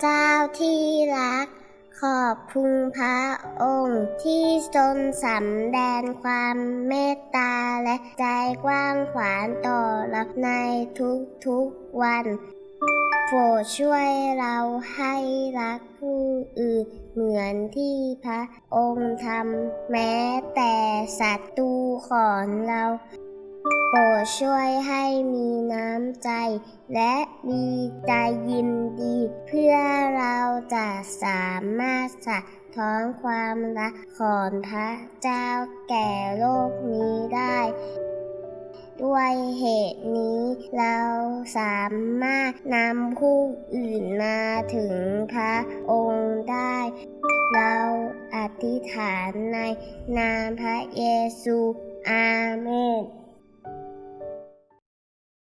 เจ้าที่รัก ขอบคุณพระองค์ที่ทรงสำแดงความเมตตาและใจกว้างขวางต่อเราในทุกๆวันโปรดช่วยเราให้รักผู้อื่นเหมือนที่พระองค์ทำแม้แต่ศัตรูของเรา โปรดช่วยให้มี ใจ และมีใจยินดี เพื่อเราจะสามารถสะท้อนความรักของพระเจ้าแก่โลกนี้ได้ ด้วยเหตุนี้เราสามารถนำผู้อื่นมาถึงพระองค์ได้ เราอธิษฐานในนามพระเยซู อาเมน